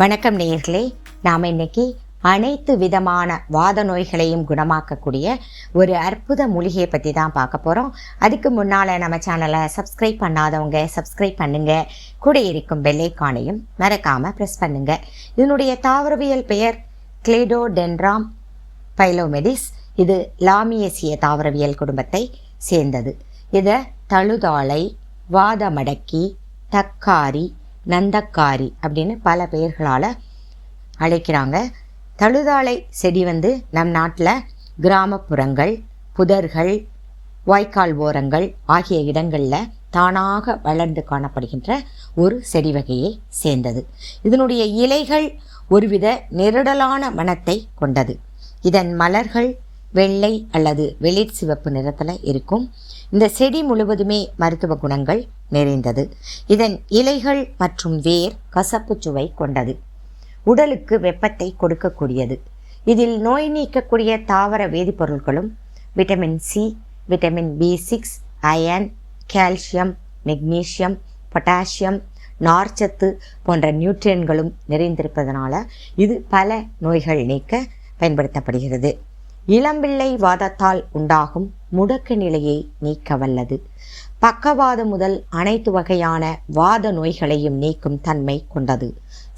வணக்கம் நேயர்களே. நாம் இன்னைக்கு அனைத்து விதமான வாத நோய்களையும் குணமாக்கக்கூடிய ஒரு அற்புத மூலிகையை பற்றி தான் பார்க்க போகிறோம் அதுக்கு முன்னால் நம்ம சேனலை சப்ஸ்கிரைப் பண்ணாதவங்க சப்ஸ்கிரைப் பண்ணுங்கள் கூட இருக்கும் பெல்லைக்கானையும் மறக்காமல் ப்ரெஸ் பண்ணுங்கள் இதனுடைய தாவரவியல் பெயர் கிளேடோடென்ட்ராம் பைலோமெடிஸ் இது லாமியசிய தாவரவியல் குடும்பத்தை சேர்ந்தது. இதை தழுதாழை வாதமடக்கி தக்காரி நந்தக்காரி அப்படின்னு பல பெயர்களால் அழைக்கிறாங்க. தழுதாழை செடி வந்து நம் நாட்டில் கிராமப்புறங்கள் புதர்கள் வாய்க்கால் ஓரங்கள் ஆகிய இடங்களில் தானாக வளர்ந்து காணப்படுகின்ற ஒரு செடி வகையை சேர்ந்தது. இதனுடைய இலைகள் ஒருவித நெருடலான மனத்தை கொண்டது. இதன் மலர்கள் வெள்ளை அல்லது வெளிர் சிவப்பு நிறத்தில் இருக்கும். இந்த செடி முழுவதுமே மருத்துவ குணங்கள் நிறைந்தது. இதன் இலைகள் மற்றும் வேர் கசப்பு சுவை கொண்டது. உடலுக்கு வெப்பத்தை கொடுக்கக்கூடியது. இதில் நோய் நீக்கக்கூடிய தாவர வேதிப்பொருட்களும் vitamin C vitamin B six iron calcium magnesium potassium நார்ச்சத்து போன்ற நியூட்ரியன்களும் நிறைந்திருப்பதனால இது பல நோய்கள் நீக்க பயன்படுத்தப்படுகிறது. இளம்பிள்ளை வாதத்தால் உண்டாகும் முடக்க நிலையை நீக்க வல்லது பக்கவாதம் முதல் அனைத்து வகையான வாத நோய்களையும் நீக்கும் தன்மை கொண்டது.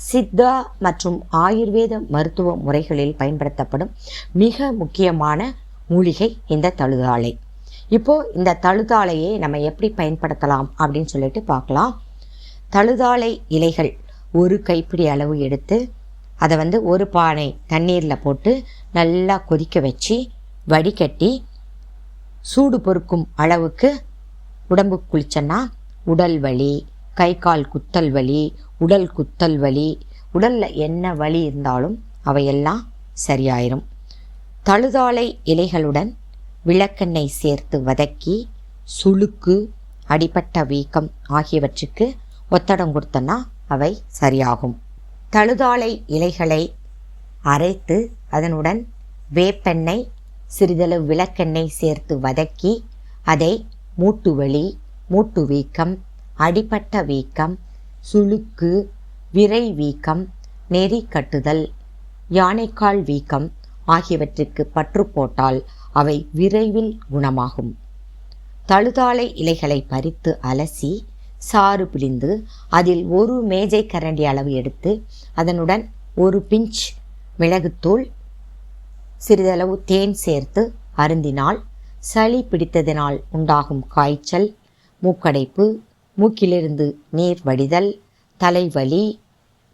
சித்தா மற்றும் ஆயுர்வேத மருத்துவ முறைகளில் பயன்படுத்தப்படும் மிக முக்கியமான மூலிகை இந்த தழுதாளை இப்போ இந்த தழுதாழையை நம்ம எப்படி பயன்படுத்தலாம் அப்படின்னு சொல்லிட்டு பார்க்கலாம். தழுதாளை இலைகள் ஒரு கைப்பிடி அளவு எடுத்து அதை வந்து ஒரு பானை தண்ணீரில் போட்டு நல்லா கொதிக்க வச்சு வடிகட்டி சூடு பொறுக்கும் அளவுக்கு உடம்பு குளிச்சோன்னா உடல் வலி கை கால் குத்தல் வலி உடல் குத்தல் வலி உடலில் என்ன வலி இருந்தாலும் அவையெல்லாம் சரியாயிரும். தழுதாலை இலைகளுடன் விளக்கெண்ணெய் சேர்த்து வதக்கி சுளுக்கு அடிப்பட்ட வீக்கம் ஆகியவற்றுக்கு ஒத்தடம் கொடுத்தனா அவை சரியாகும். தழுதாழை இலைகளை அரைத்து அதனுடன் வேப்பெண்ணெய் சிறிதளவு விளக்கெண்ணெய் சேர்த்து வதக்கி அதை மூட்டு வலி மூட்டு வீக்கம் அடிப்பட்ட வீக்கம் சுளுக்கு விரை வீக்கம் நெறி கட்டுதல் யானைக்கால் வீக்கம் ஆகியவற்றுக்கு பற்று போட்டால் அவை விரைவில் குணமாகும். தழுதாழை இலைகளை பறித்து அலசி சாறு பிழிந்து அதில் ஒரு மேஜை கரண்டி அளவு எடுத்து அதனுடன் ஒரு பிஞ்ச் மிளகுத்தூள் சிறிதளவு தேன் சேர்த்து அருந்தினால் சளி பிடித்ததினால் உண்டாகும் காய்ச்சல் மூக்கடைப்பு மூக்கிலிருந்து நீர் வடிதல் தலைவலி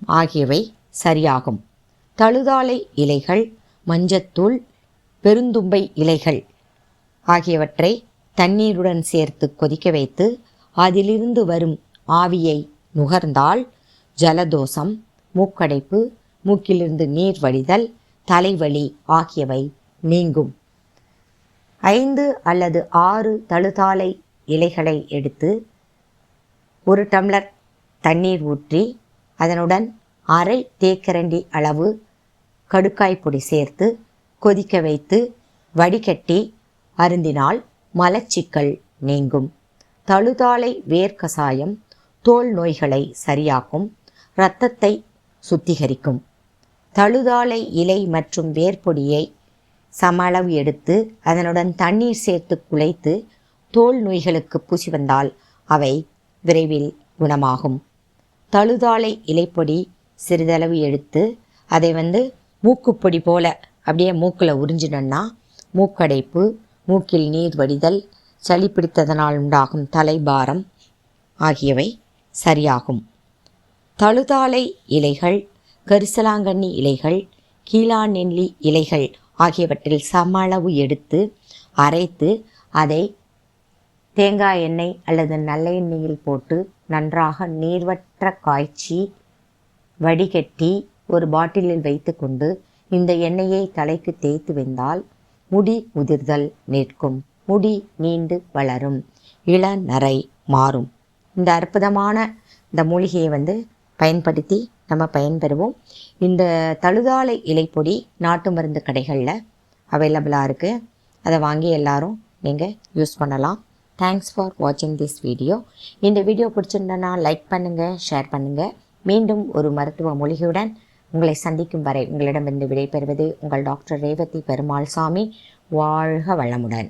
ஆகியவை சரியாகும். தழுதாலை இலைகள் மஞ்சத்தூள் பெருந்தும்பை இலைகள் ஆகியவற்றை தண்ணீருடன் சேர்த்து கொதிக்க வைத்து அதிலிருந்து வரும் ஆவியை நுகர்ந்தால் ஜலதோஷம் மூக்கடைப்பு மூக்கிலிருந்து நீர் வடிதல் தலைவலி ஆகியவை நீங்கும். ஐந்து அல்லது ஆறு தழுதாலை இலைகளை எடுத்து ஒரு டம்ளர் தண்ணீர் ஊற்றி அதனுடன் அரை தேக்கரண்டி அளவு கடுக்காய் பொடி சேர்த்து கொதிக்க வைத்து வடிகட்டி அருந்தினால் மலச்சிக்கல் நீங்கும். தழுதாளை வேர்க்கசாயம் தோல் நோய்களை சரியாக்கும் இரத்தத்தை சுத்திகரிக்கும். தழுதாளை இலை மற்றும் வேர்பொடியை சம அளவு எடுத்து அதனுடன் தண்ணீர் சேர்த்து குலைத்து தோல் நோய்களுக்கு பூசி வந்தால் அவை விரைவில் குணமாகும். தழுதாளை இலைப்பொடி சிறிதளவு எடுத்து அதை வந்து மூக்குப்பொடி போல அப்படியே மூக்கில் உறிஞ்சினோன்னா மூக்கடைப்பு மூக்கில் நீர் வடிதல் சளி பிடித்ததனால் உண்டாகும் தலைபாரம் ஆகியவை சரியாகும். தழுதாலை இலைகள் கரிசலாங்கண்ணி இலைகள் கீழாநெல்லி இலைகள் ஆகியவற்றில் சம அளவு எடுத்து அரைத்து அதை தேங்காய் எண்ணெய் அல்லது நல்லெண்ணெயில் போட்டு நன்றாக நீர்வற்ற காய்ச்சி வடிகட்டி ஒரு பாட்டிலில் வைத்துக்கொண்டு இந்த எண்ணெயை தலைக்கு தேய்த்து வந்தால் முடி உதிர்தல் நிற்கும். முடி நீண்டு வளரும் இளநரை மாறும். இந்த அற்புதமான இந்த மூலிகையை வந்து பயன்படுத்தி நம்ம பயன்பெறுவோம். இந்த தழுதாலை இலைப்பொடி நாட்டு மருந்து கடைகளில் அவைலபிளாக இருக்குது அதை வாங்கி எல்லாரும் நீங்கள் யூஸ் பண்ணலாம். தேங்க்ஸ் ஃபார் வாட்சிங் திஸ் வீடியோ இந்த வீடியோ பிடிச்சிருந்தனா லைக் பண்ணுங்கள் ஷேர் பண்ணுங்கள் மீண்டும் ஒரு மருத்துவ மூலிகையுடன் உங்களை சந்திக்கும் வரை உங்களிடமிருந்து விடைபெறுவது உங்கள் டாக்டர் ரேவதி பெருமாள் சாமி வாழ்க வளமுடன்.